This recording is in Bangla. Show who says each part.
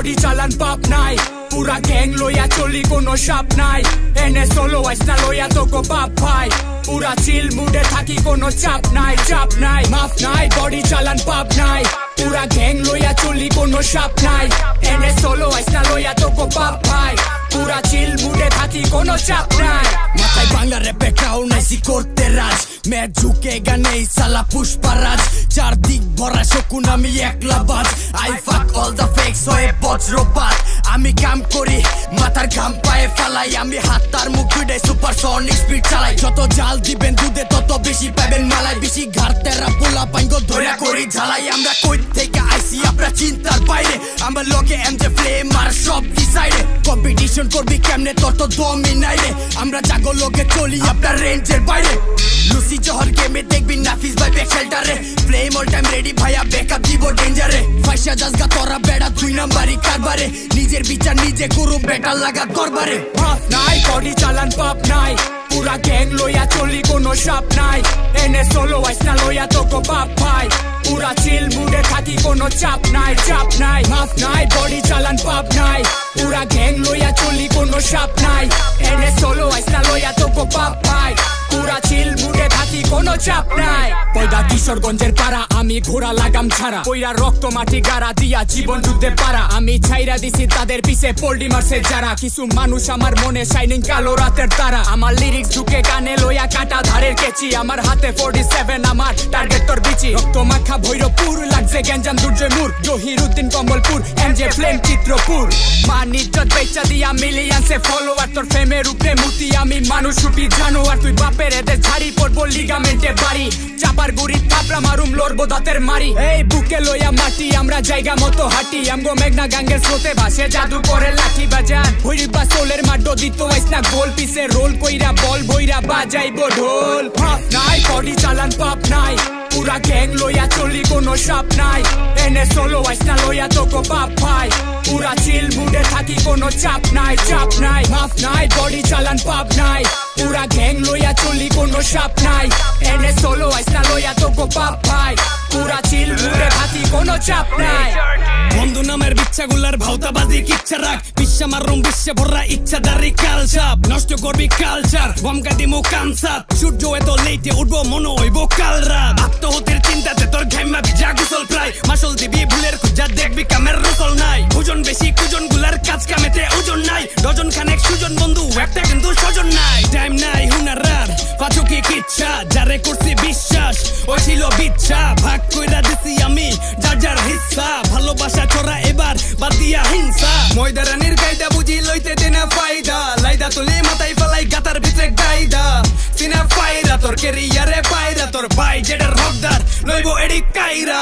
Speaker 1: বডি চালান পাপ নাই পুরা গ্যাং লইয়া চলি কোনো সাপ নাই এনে সোলো আইসনা লইয়া তোকো বাপ ভাই পুরা চিল মুডে থাকি কোনো চাপ নাই চাপ নাই মাফ নাই বডি চালান পাপ নাই পুরা গ্যাং লইয়া চলি কোনো সাপ নাই এনে সোলো আইসনা লইয়া তোকো বাপ ভাই চিল থাকি কোনো চাপ নাই।
Speaker 2: মাথায় বাংলা র্যাপে ক্রাউন আইসি করতে রাজ। ম্যাচ ঝুঁকে গানে সালা পুষ্পারাজ। চারদিক ভরা শকুন, আমি একলা বাজ। আই ফাক অল দ্য ফেক্স হয়ে বজ্রপাত। আমি কাম করি, মাথার ঘাম পায়ে ফালাই। আমি হাত তার মুখ দুইটাই সুপার সনিক স্পিড চালাই। যত জাল দিবেন দুধে, তত বেশি পাবেন মালাই। বেশি ঘাড় তেরা পোলা পাইঙ্গ ধরে করি, ঝালাই। আমরা কই চিন্তার বাইরে। আমার লগে এম যে ফ্লেম আর সব ডিসাইডে কম্পিটিশন করবি কেমনে? তোর তো দমই রে। আমরা জাগো লোকে চলি আপনার রেঞ্জের বাইরে। লুসি জহর গেমে দেখবি নাফিস ভাই ব্যাক শেল্টারে ফ্লেম অল টাইম রেডি ভাইয়া ব্যাকআপ দিব ডেঞ্জারে ফাইসা জাজগা তোরা বেড়া দুই নাম্বারই কারবারে। নিজের বিচার নিজে করু, বেটার লাগা দরবারে
Speaker 1: মাফ নাই বডি চালান পাপ নাই। পুরা গ্যাং লইয়া চলি, কোনো সাপ নাই। এনে সোলো আইসনা লইয়া তোকো বাপ ভাই। পুরা চিল মুডে থাকি, কোনো চাপ নাই চাপ নাই। মাফ নাই বডি চালান পাপ নাই। পুরা গ্যাং লইয়া চলি, কোনো সাপ নাই। এনে সোলো আইসনা লইয়া তোকো বাপ ভাই। পুরা চিল মুডে কোনো চাপ নাই। পয়দা কিশোরগঞ্জের পাড়া, আমি ঘোড়া লাগাম ছাড়া। পয়রা রক্ত মাটি গাড়া দিয়া জীবন যুদ্ধে পারা আমি ছাইরা দিছি তাদের পিছে, পোল্ডি যারা। কিছু মানুষ আমার মনে শাইনিং কালো রাতের তারা। আমার লিরিক্স ঢুকে কানে লইয়া কাটা ধারের কেচি। আমার হাতে ফোর্টি সেভেন আমার টার্গেট তোর বিচি। রক্ত মাখা ভৈরবপুর, লাগছে গ্যাঞ্জাম দুর্জয় মুর। Jahiruddin Kamalpur M J flame Chitrapur. মান ইজ্জত বেচা দিয়া মিলিয়ান্সে ফলোয়ার তোর ফেমের উপরে মুতি। আমি মানুষ রূপী জানোয়ার, তুই বাপের এদের ঝাড়ি পড়ব লিগামেন্টে বাড়ি। চাপার গুড়ি, থাপড়া মারুম, লড়বো দাঁতের মারি এই বুকে লইয়া মাটি, আমরা জায়গা মতো হাঁটি। আমগো মেঘনা গাঙ্গের স্রোতে ভাসে জাদু করে লাঠি বাজান। হইরি বা সোলের মাড্ডো দিত না গোল পিসে রোল। কইরা বল বইরা বাজাইবো ঢোল। নাই বডি চালান পাপ নাই। পুরা গ্যাং লইয়া চলি কোনো সাপ নাই এনে সোলো আইসনা লইয়া তোকো বাপ ভাই পুরা চিল মুডে থাকি কোনো চাপ নাই চাপ নাই মাফ নাই বডি চালান পাপ নাই পুরা গ্যাং লইয়া চলি কোনো সাপ নাই এনে সোলো আইসনা লইয়া তোকো বাপ ভাই পুরা চিল মুডে থাকি কোনো চাপ নাই
Speaker 2: বন্ধু নামের বিচ্ছাগুলার ভাওতাবাজি কিচ্ছা রাখ বিশ্বা মারুম, বিশ্বে ভরা ইচ্ছাদারি কালচাপ নষ্ট করবি কালচার বমকা দিমু কানসাত সূর্য এত লেটে উঠবো মনে হইব কাল রাত। আত্মহতির চিন্তাতে তোর ঘেমা ভিজা গুসল প্রায়। মাসল দিবি ভুলের খুঁজা, দেখবি কামের রসল নাই। ওজন বেশি, কুজনগুলার কাজ কামেতে ওজন নাই। ডজন খানেক সুজন বন্ধু, একটা কিন্তু স্বজন নাই। টাইম নাই হুনার রাত পাচুকি কিচ্ছা? যারে করছি বিশ্বাস ওই ছিল বিচ্ছা। ভাগ কইরা দিছি আমি, যার যার হিস্সা ভালোবাসা ছড়া এবার, বাদ দিয়া হিংসা। ময়দারানির গাইদা বুঝি লইতে দেনা ফায়দা লাইদা তুলি মাথায় ফেলাই গাতার ভিতরে গাইদা। সিনা ফায়দা তোর কেরিয়ারে পায়রা তোর ভাই যেটার হকদার, লইব এডি কাইরা।